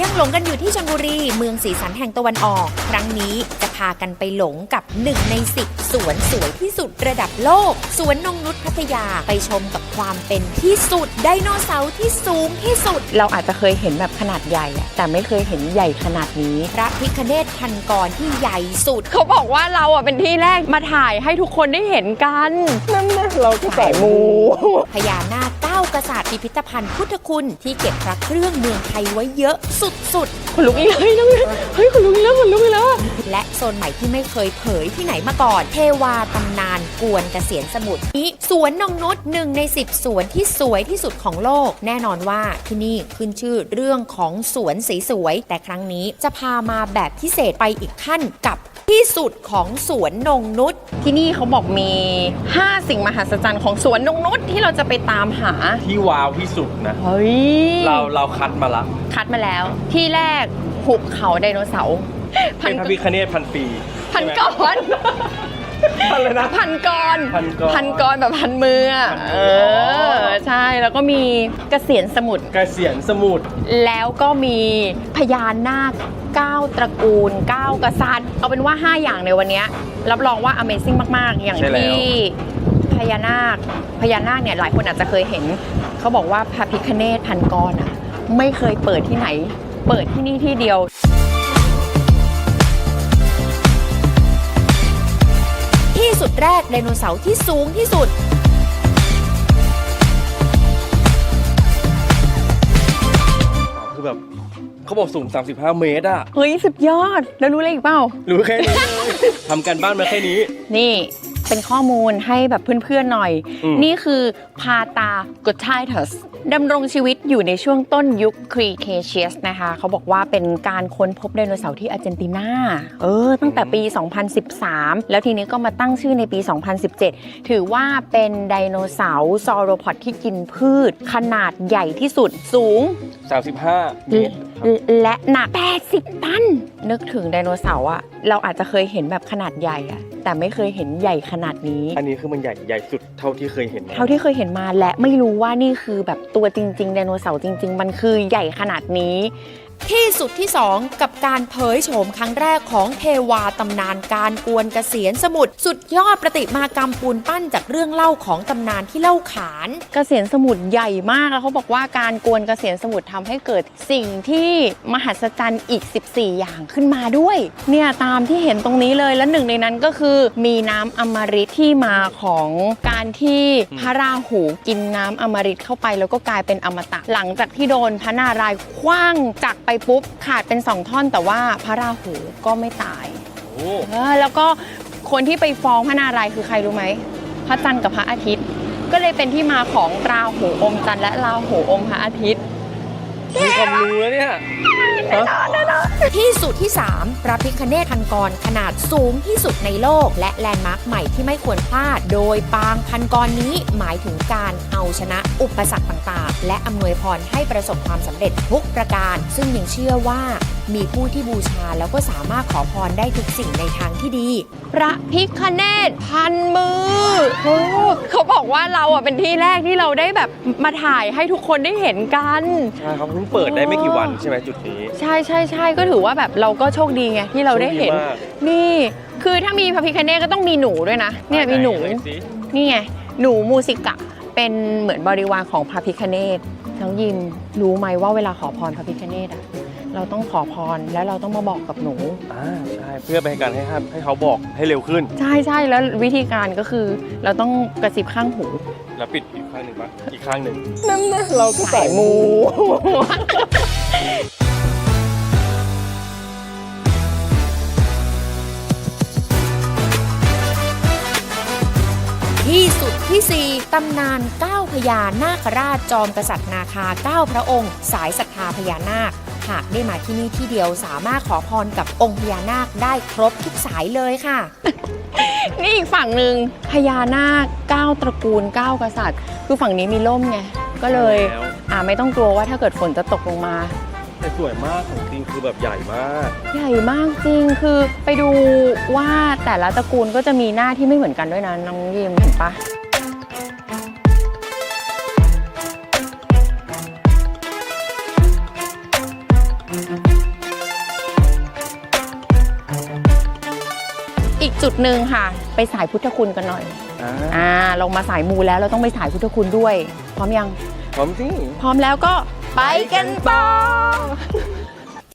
ยังหลงกันอยู่ที่ชลบุรี เมืองสีสันแห่งตะวันออก ครั้งนี้จะพากันไปหลงกับหนึ่งในสิบสวนสวยที่สุดระดับโลก สวนนงนุษพัทยาไปชมกับความเป็นที่สุดไดโนเสาร์ที่สูงที่สุด เราอาจจะเคยเห็นแบบขนาดใหญ่อะแต่ไม่เคยเห็นใหญ่ขนาดนี้ พระพิคเนตพันกรที่ใหญ่สุด เขาบอกว่าเราอะเป็นที่แรกมาถ่ายให้ทุกคนได้เห็นกัน นั่นนะเราก็สายมูพญานาคเก้ากษัตริย์พิพิธภัณฑ์พุทธคุณที่เก็บพระเครื่องเมืองไทยไว้เยอะสุดขนลุกอีกเลยน้องเฮ้ยขนลุกอีกแล้วขนลุกอีกแล้วอะๆ และโซนใหม่ที่ไม่เคยเผยที่ไหนมาก่อน เทวาตำนานกวนเกษียณสมุทรนี้สวนนงนุษหนึ่งใน 10 สวนที่สวยที่สุดของโลก แน่นอนว่าที่นี่ขึ้นชื่อเรื่องของสวนสีสวย แต่ครั้งนี้จะพามาแบบพิเศษไปอีกขั้นกับ ที่สุดของสวนนงนุษที่นี่เขาบอกมี 5 สิ่งมหัศจรรย์ของสวนนงนุษที่เราจะไปตามหา ที่ว้าวที่สุดนะ เฮ้ย เราเราคัดมาละ คัดมาแล้ว ที่แรกหุบเขาไดโนเสาร์พัเป็นพระพิคเนตพันปีพันใช่ไหมกรพันเลยนะ พันกรพันกรพันกรแบบพันมืออะพันมือเอออใช่ แล้วก็มีเกษียณสมุทรเกษียณสมุทรแล้วก็มีพญานาคเก้าตระกูลเก้ากษัตริย์เอาเป็นว่า 5 อย่างในวันเนี้ยรับรองว่า Amazing มาก ๆ อย่างใช่แล้วที่พญานาคพญานาคเนี่ยหลายคนอาจจะเคยเห็น เขาบอกว่าพระพิคเนตพันกรอะไม่เคยเปิดที่ไหน เปิดที่นี่ที่เดียวที่สุดแรกไดโนเสาร์ที่สูงที่สุด เขาบอกสูง 35 เมตรอะเฮ้ยสุดยอด แล้วรู้อะไรอีกเปล่า รู้แค่นี้เลยทำกันบ้านมาแค่นี้ นี่เป็นข้อมูลให้แบบเพื่อนๆหน่อย อืม นี่คือพาตากดไททัสดำรงชีวิต อยู่ในช่วงต้นยุคครีเคเชียสนะคะ เขาบอกว่าเป็นการค้นพบไดโนเสาร์ที่อาร์เจนตินา เออ ตั้งแต่ปี 2013 แล้วทีนี้ก็มาตั้งชื่อในปี 2017 ถือว่าเป็นไดโนเสาร์ซอโรพอดที่กินพืช ขนาดใหญ่ที่สุดสูง 35 เมตรและหนัก 80 ตัน นึกถึงไดโนเสาร์อะเราอาจจะเคยเห็นแบบขนาดใหญ่อะ แต่ไม่เคยเห็นใหญ่ขนาดนี้ อันนี้คือมันใหญ่ใหญ่สุดเท่าที่เคยเห็นมาเท่าที่เคยเห็นมาและไม่รู้ว่านี่คือแบบตัวจริงๆไดโนเสาร์จริง ๆ มันคือใหญ่ขนาดนี้ ที่สุดที่ 2 กับการเผยโฉมครั้งแรกของเทวาตำนานการกวนเกษียณสมุทรสุดยอดประติมากรรมปูนปั้นจากเรื่องเล่าของตำนานที่เล่าขานเกษียณสมุทรใหญ่มากแล้วเขาบอกว่าการกวนเกษียณสมุทรทำให้เกิดสิ่งที่มหัศจรรย์อีก 14 อย่างขึ้นมาด้วย เนี่ยตามที่เห็นตรงนี้เลยและหนึ่งในนั้นก็คือมีน้ำอมฤตที่มาของการที่พระราหูกินน้ำอมฤตเข้าไป แล้วก็กลายเป็นอมตะ หลังจากที่โดนพระนารายณ์คว้างจากไปปุ๊บขาดเป็นสองท่อนแต่ว่าพระราหูก็ไม่ตายโอ้เออแล้วก็คนที่ไปฟ้องพระนารายณ์คือใครรู้ไหมพระจันทร์กับพระอาทิตย์ ก็เลยเป็นที่มาของราหูอมจันทร์และราหูอมพระอาทิตย์ มีความรู้แล้วเนี่ยฮะที่สุดที่ 3 พระพิคเนตพันกรขนาดสูงที่สุดในโลก และแลนด์มาร์คใหม่ที่ไม่ควรพลาด โดยปางพันกรนี้หมายถึงการเอาชนะอุปสรรคต่างๆ และอำนวยพรให้ประสบความสำเร็จทุกประการ ซึ่งยังเชื่อว่า มีผู้ที่บูชาแล้วก็สามารถขอพรได้ทุกสิ่งในทางที่ดี พระพิคเนตพันมือโอ้เขาบอกว่าเราอะเป็นที่แรกที่เราได้แบบมาถ่ายให้ทุกคนได้เห็นกัน ใช่เขาเพิ่งเปิดได้ไม่กี่วันใช่ไหมจุดนี้ ใช่ใช่ใช่ก็ถือว่าแบบเราก็โชคดีไงที่เราได้เห็น โชคดีมาก นี่ คือถ้ามีพระพิคเนตก็ต้องมีหนูด้วยนะ เนี่ยมีหนู ไสิ นี่ไง หนูมูสิกะ เป็นเหมือนบริวารของพระพิคเนตทั้งยิมรู้ไหมว่าเวลาขอพรพระพิคเนตอะ เราต้องขอพรแล้วเราต้องมาบอกกับหนู อ่าใช่เพื่อเป็นการให้ให้เขาบอกให้เร็วขึ้น ใช่ใช่แล้ววิธีการก็คือ เราต้องกระซิบข้างหูแล้วปิดอีกข้างหนึ่งปะอีกข้างหนึ่งนั่นนะเราก็สายมู ที่สุดที่ 4 ตำนาน 9 พญานาคราชจอมกษัตริย์นาคา 9 พระองค์ สายศรัทธาพญานาค หากได้มาที่นี่ที่เดียวสามารถขอพรกับองค์พญานาคได้ครบทุกสายเลยค่ะ นี่อีกฝั่งหนึ่งพญานาคเก้าตระกูลเก้ากษัตริย์ คือฝั่งนี้มีร่มไง ก็เลยแล้วอ่าไม่ต้องกลัวว่าถ้าเกิดฝนจะตกลงมา แต่สวยมากของจริงคือแบบใหญ่มาก ใหญ่มากจริงคือไปดูว่าแต่ละตระกูลก็จะมีหน้าที่ไม่เหมือนกันด้วยนะน้องยิมเห็นปะ จุดหนึ่งค่ะ ไปสายพุทธคุณกันหน่อยอ่าอ่าลงมาสายมูแล้วเราต้องไปสายพุทธคุณด้วย พร้อมยัง พร้อมสิพร้อมแล้วก็ไปกันต่อ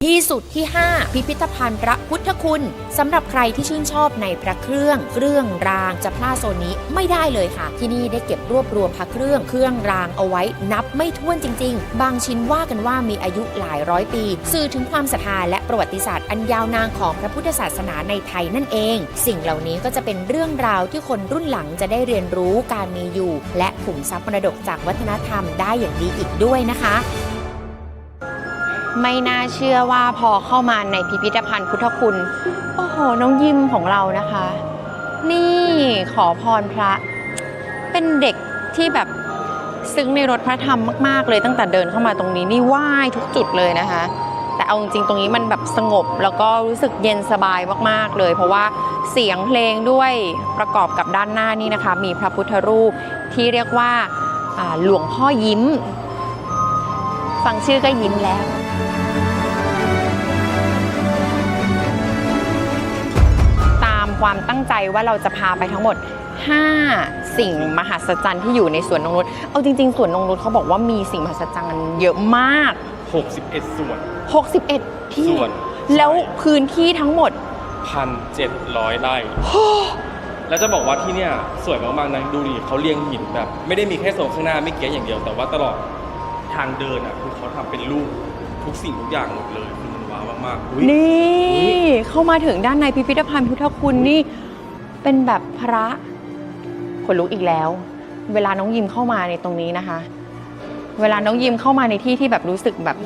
ที่สุดที่ 5 พิพิธภัณฑ์พระพุทธคุณสำหรับใครที่ชื่นชอบในพระเครื่อง เครื่องรางจะพลาดโซนนี้ไม่ได้เลยค่ะ ที่นี่ได้เก็บรวบรวมพระเครื่องเครื่องรางเอาไว้นับไม่ถ้วนจริง ๆ บางชิ้นว่ากันว่ามีอายุหลายร้อยปี สื่อถึงความศรัทธาและประวัติศาสตร์อันยาวนานของพระพุทธศาสนาในไทยนั่นเอง สิ่งเหล่านี้ก็จะเป็นเรื่องราวที่คนรุ่นหลังจะได้เรียนรู้การมีอยู่ และขุมทรัพย์มรดกจากวัฒนธรรมได้อย่างดีอีกด้วยนะคะ ไม่น่าเชื่อว่าพอเข้ามาในพิพิธภัณฑ์พุทธคุณ โอ้โห น้องยิมของเรานะคะ นี่ขอพรพระ เป็นเด็กที่แบบซึ้งในรถพระธรรมมาก ๆ เลยตั้งแต่เดินเข้ามาตรงนี้นี่ไหว้ทุกจุดเลยนะคะ แต่เอาจริงๆตรงนี้มันแบบสงบแล้วก็รู้สึกเย็นสบายมากๆเลย เพราะว่าเสียงเพลงด้วยประกอบกับด้านหน้านี่นะคะ มีพระพุทธรูปที่เรียกว่าอ่าหลวงพ่อยิ้ม ฟังชื่อก็ยิ้มแล้ว ความตั้งใจว่าเราจะพาไปทั้งหมด 5 สิ่งมหัศจรรย์ที่อยู่ในสวนนงนุชเอาจริงๆสวนนงนุชเขาบอกว่ามีสิ่งมหัศจรรย์เยอะมาก 61 ส่วน 61 ที่ ส่วน แล้วพื้นที่ทั้งหมด 1,700 ไร่ แล้วจะบอกว่าที่เนี่ยสวยมากๆนะดูดิเขาเรียงหินแบบ ไม่ได้มีแค่โซนข้างหน้าไม่เกี้ยอย่างเดียว แต่ว่าตลอดทางเดินอะคือเขาทำเป็นรูปทุกสิ่งทุกอย่างหมดเลยคือ มันว้าวมากๆอุ๊ยนี่อุ๊ยเข้ามาถึงด้านในพิพิธภัณฑ์พุทธคุณนี่ เป็นแบบพระขนลุกอีกแล้ว เวลาน้องยิมเข้ามาในตรงนี้นะคะ เวลาน้องยิมเข้ามาในที่ที่แบบรู้สึกแบบ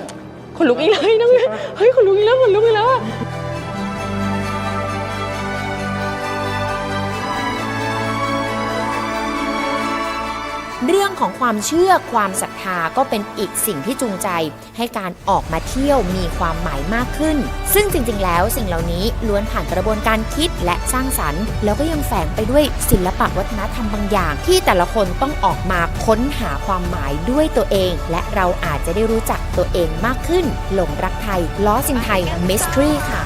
ขนลุกอีกเลยน้องยิมเฮ้ยขนลุกอีกแล้วขนลุกอีกแล้วอะ เรื่องของความเชื่อความศรัทธาก็เป็นอีกสิ่งที่จูงใจ ให้การออกมาเที่ยวมีความหมายมากขึ้น ซึ่งจริงๆ แล้วสิ่งเหล่านี้ล้วนผ่านกระบวนการคิดและสร้างสรรค์ แล้วก็ยังแฝงไปด้วยศิลปะวัฒนธรรมบางอย่าง ที่แต่ละคนต้องออกมาค้นหาความหมายด้วยตัวเอง และเราอาจจะได้รู้จักตัวเองมากขึ้น หลงรักไทยล้อสินไทยมิสทรีค่ะ